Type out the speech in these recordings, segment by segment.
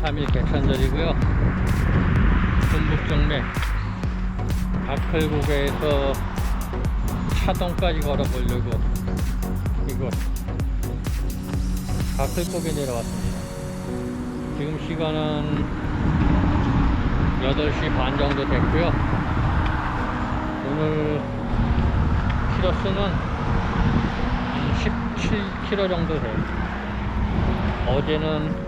오늘 10월 3일 개천절이고요. 전북정맥 가클고개에서 차동까지 걸어보려고 이곳 가클고개 내려왔습니다. 지금 시간은 8시 반 정도 됐고요. 오늘 키로수는 한 17km 정도 돼요. 어제는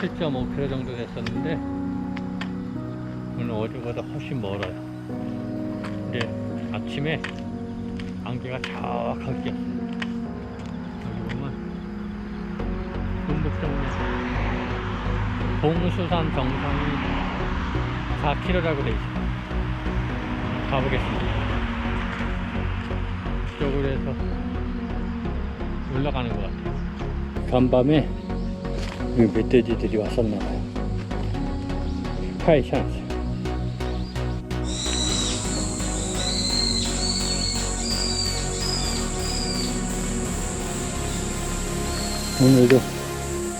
7.5km 정도 됐었는데 오늘 어제보다 훨씬 멀어요. 근데 아침에 안개가 쫙하게 꼈어요. 여기 보면 군북정면 봉수산 정상이 4km라고 돼 있어요. 가보겠습니다. 이쪽으로 해서 올라가는 것 같아요. 간밤에 이 멧돼지들이 왔었나봐요. 파이šan스. 오늘도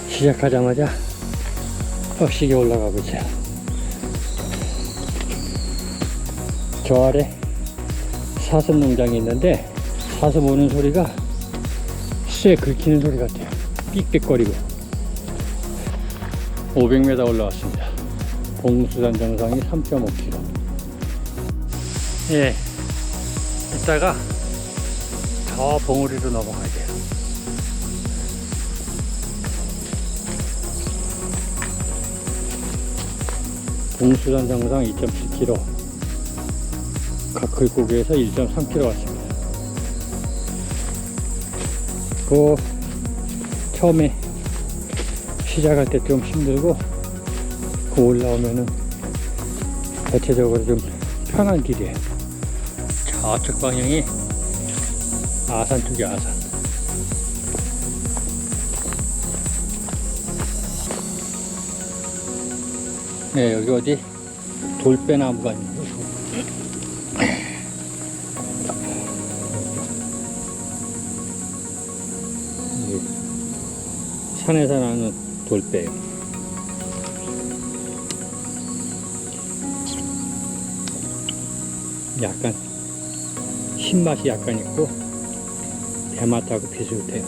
시작하자마자 빡시게 올라가 보자. 저 아래 사슴 농장이 있는데 사슴 오는 소리가 쇠 긁히는 소리 같아요. 삑삑거리고. 500m 올라왔습니다. 봉수산 정상이 3.5km. 예. 이따가 저 봉우리로 넘어가야 돼요. 봉수산 정상 2.7km. 가클고개에서 1.3km 왔습니다. 그 처음에 시작할 때 좀 힘들고 그 올라오면은 대체적으로 좀 편한 길이에요. 저쪽 방향이 아산 쪽이 아산. 네, 여기 어디 돌배나무가 있는 거. 산에서 나는 돌배요. 약간 신맛이 약간 있고 대맛하고 비슷해요.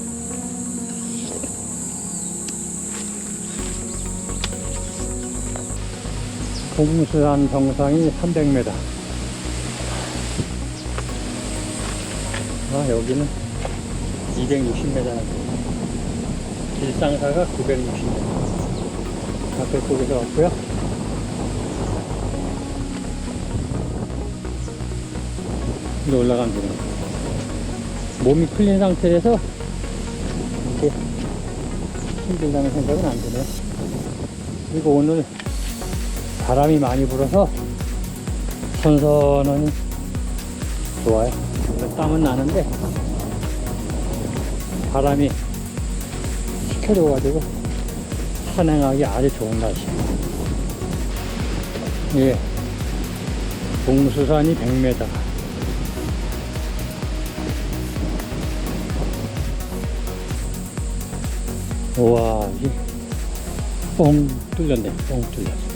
봉수산 정상이 300m. 아, 여기는 260m. 일상사가 960m. 앞에 쪽에서 왔고요. 이제 올라가면 되네. 몸이 풀린 상태에서 이렇게 힘들다는 생각은 안 드네요. 그리고 오늘 바람이 많이 불어서 선선하니 좋아요. 땀은 나는데 바람이 식혀져가지고 산행하기 아주 좋은 날씨예요. 예. 봉수산이 100m. 우와, 이게 뻥 뚫렸네. 뻥 뚫렸어.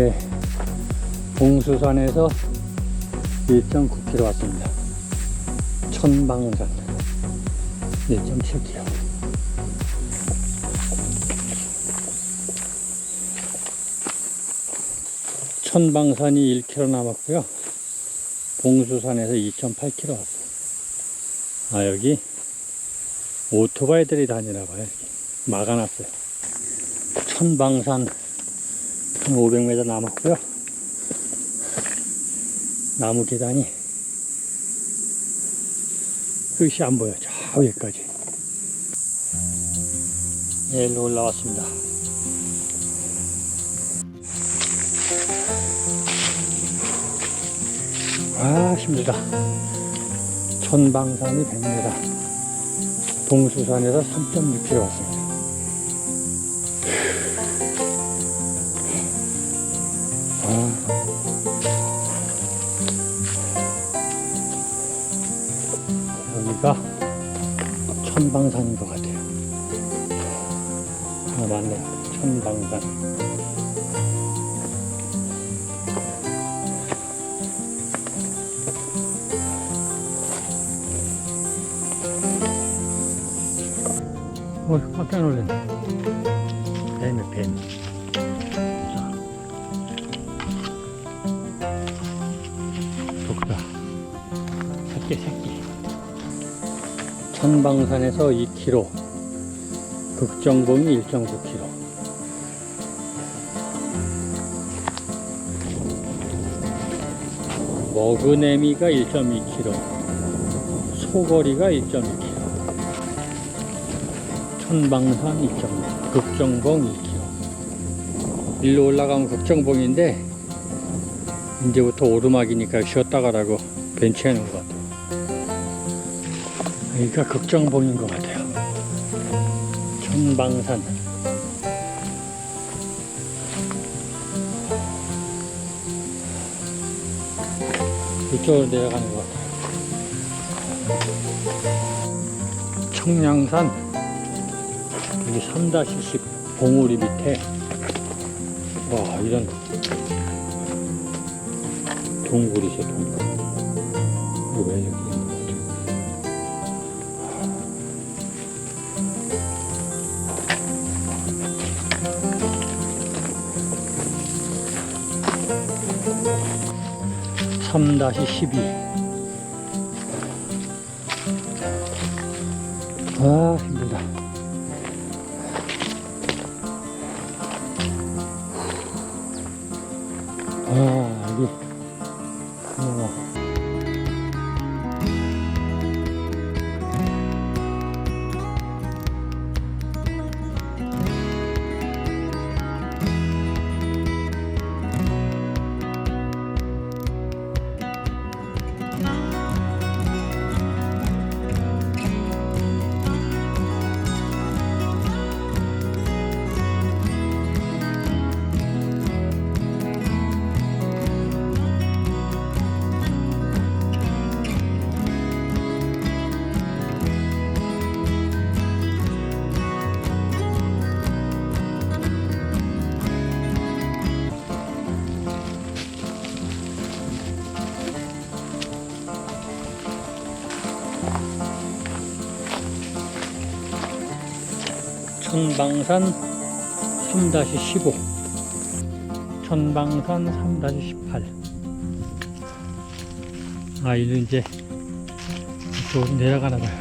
예, 봉수산에서 1.9km 왔습니다. 천방산 1.7km. 천방산이 1km 남았고요. 봉수산에서 2.8km 왔어요. 아 여기 오토바이들이 다니나 봐요. 막아놨어요. 천방산 500m 남았고요. 나무 계단이 끝이 안 보여. 저 위에까지. 네, 일로 올라왔습니다. 아, 힘들다. 천방산이 100m. 동수산에서 3.6km 왔습니다. 여기가 천방산인 것 같아요. 아, 맞네요. 천방산. 어, 깜짝 놀랐네. 뱀이 뱀. 새끼, 새끼. 천방산에서 2km, 극정봉이 1.9km. 머그네미가 1.2km, 소거리가 1.2km, 천방산 2.5, 극정봉 2km. 일로 올라가면 극정봉인데 이제부터 오르막이니까 쉬었다 가라고 벤치해 놓은 것 같아요. 여기가 극정봉인 것 같아요. 천방산. 이쪽으로 내려가는 것 같아요. 청량산 여기 3-10 봉우리 밑에 와 이런 동굴이죠 동굴 이거 왜 여기 있는 거지? 삼 다시 십이. 아 힘들다. 천방산 3-15 천방산 3-18 아 이제 이제 이쪽으로 내려가나 봐요.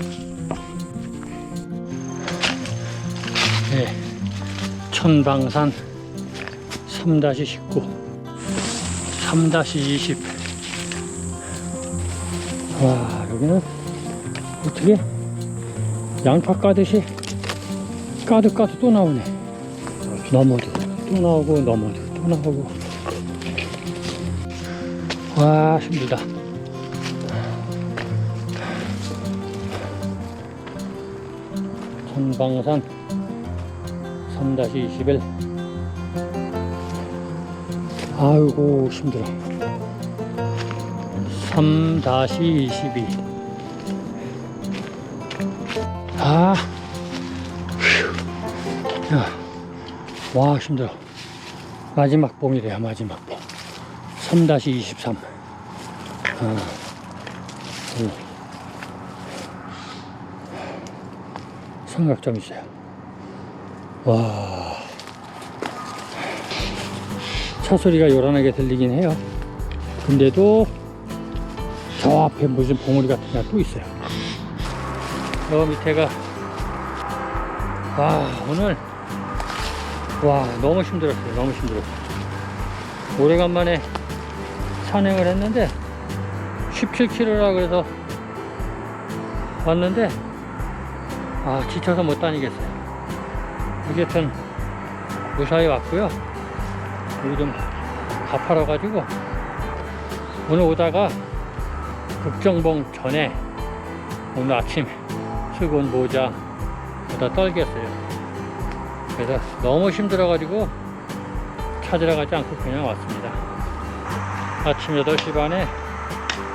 네. 천방산 3-19 3-20 와 여기는 어떻게 양파 까듯이 까득 까득 또 나오네. 넘어도 또 나오고 넘어도 또 나오고. 와 힘들다. 천방산 3-21 아이고 힘들어 3-22아 야, 와 힘들어. 마지막 봉이래요, 마지막 봉. 3-23. 어, 이. 삼각점 있어요. 와. 차 소리가 요란하게 들리긴 해요. 근데도 저 앞에 무슨 봉우리 같은 게 또 있어요. 저 밑에가 와 오늘 와 너무 힘들었어요 너무 힘들었어요 오래간만에 산행을 했는데 17km라 그래서 왔는데 아 지쳐서 못 다니겠어요. 어쨌든 무사히 왔고요. 여기 좀 가파라 가지고 오늘 오다가 극정봉 전에 오늘 아침 쓰고 온 모자 다 떨겠어요. 그래서 너무 힘들어가지고 찾으러 가지 않고 그냥 왔습니다. 아침 8시 반에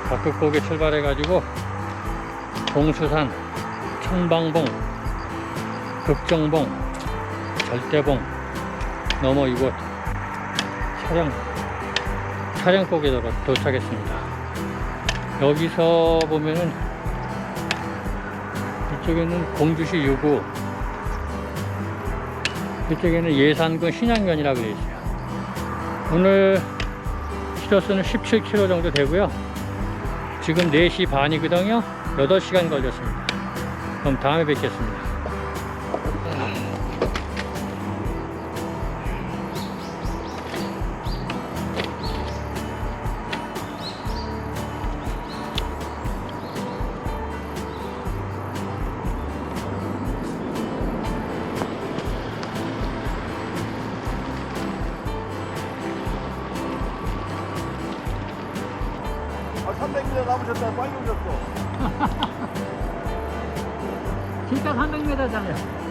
박극곡에 출발해가지고 봉수산, 청방봉, 극정봉, 절대봉 넘어 이곳 차량 차량곡에 도- 도착했습니다. 여기서 보면은 이쪽에는 공주시 유구 이쪽에는 예산군 신양면이라고 되어 있어요. 오늘 키로수는 17km 정도 되고요. 지금 4시 반이거든요. 8시간 걸렸습니다. 그럼 다음에 뵙겠습니다. 300m 남으셨다 빨리 오셨어. 진짜 300m잖아요.